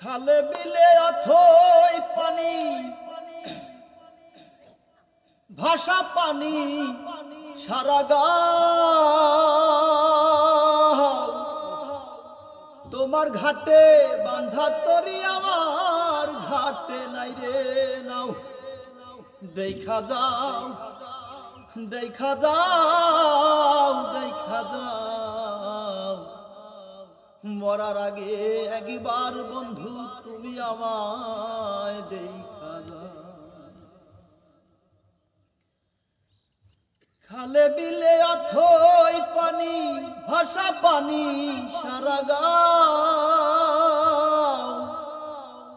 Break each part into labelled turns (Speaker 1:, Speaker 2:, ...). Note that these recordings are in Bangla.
Speaker 1: খালে বিলে অথই পানি। ভাষা পানি সারা তোমার ঘাটে বান্ধা তরি আমার ঘাটে নাই রে নাও। দেখা যাও দেখা যাও দেখা যাও মরার আগে একবার বন্ধু তুমি আমায় দেখা খালে বিলে অথই পানি ভাষা পানি, সারা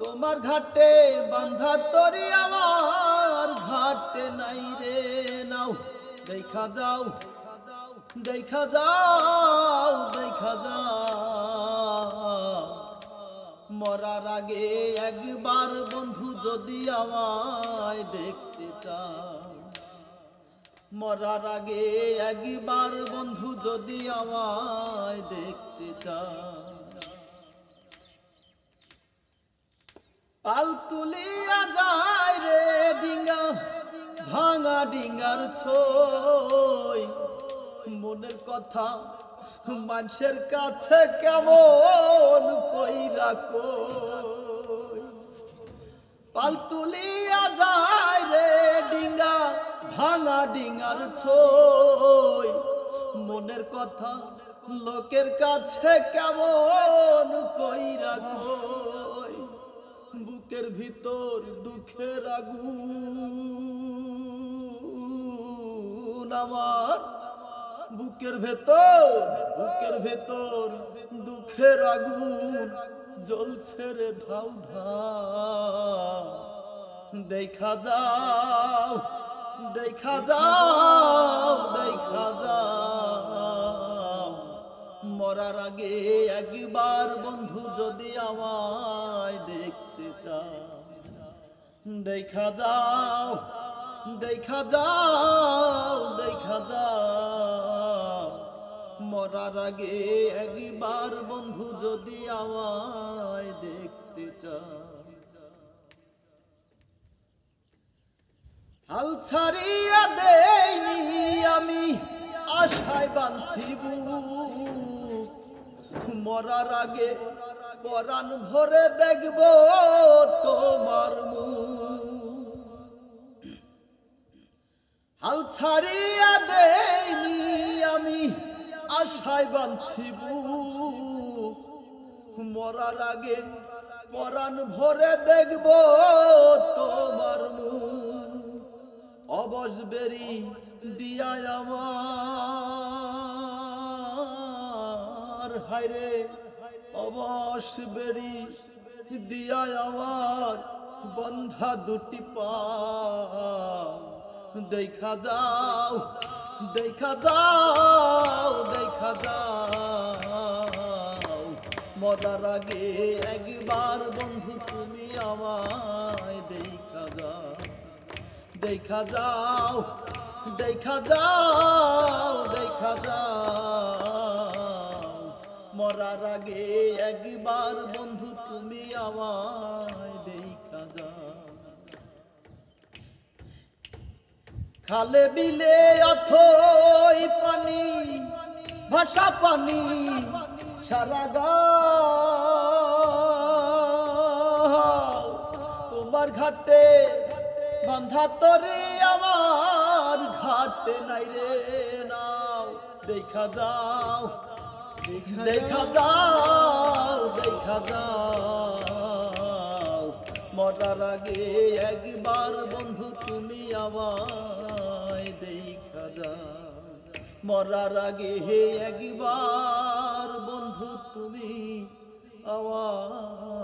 Speaker 1: তোমার ঘাটে বান্ধা তরি আমার ঘাটে নাই রে, নাও, দেখা যাও দেখা যাও দেখা যাও। মরার আগে একবার বন্ধু যদি আমায় দেখতে চাও মরার আগে একবার বন্ধু যদি আমায় দেখতে চাও পাল তুলিয়া যায় রে ডিঙ্গা, ভাঙা ডিঙ্গার ছই। মনের কথা মানুষের কাছে কেমন কই? কই যায় রে ডিঙ্গা, ভাঙা ডিঙ্গার ছই। মনের কথা লোকের কাছে কেমন কইরা কই? বুকের ভিতর দুঃখের আগুন আমার বুকের ভেতর বুকের ভেতর দুঃখের আগুন জ্বলছে রে ধাউ দেখা যাও দেখা যাও দেখা যাও। মরার আগে একবার বন্ধু যদি আমায় দেখতে চাও দেখা যাও দেখা যাও দেখা যাও। মরার আগে একবার বন্ধু যদি আমায় দেখতে চাও হাল ছাড়িয়া দেইনি আমি, আশায় বাঁধছি। মরার আগে পরাণ ভরে দেখব তোমার হাল ছাড়িয়া দেইনি আমি আশায় বাঁধছি মরার আগে পরাণ ভরে দেখব তোমার অবশ বেরি দিয়া আমার। হায়রে, অবশ বেরি দিয়া আমার। বন্ধা দুটি পা। দেখা যাও দেখা যাও দেখা যাও মরার আগে একবার বন্ধু তুমি আমায় দেখা যাও দেখা যাও দেখা যাও দেখা যাও মরার আগে একবার বন্ধু তুমি আমায় দেখা যাও খালে বিলে পানি ভাষা পানি সারা তোমার ঘাটে বান্ধা তরে আমার ঘাটে নাই রে, নাও, দেখা যাও দেখা যাও দেখা যাও। মরার আগে একবার বন্ধু তুমি যাও মরার আগে হে একবার বন্ধু তুমি আমার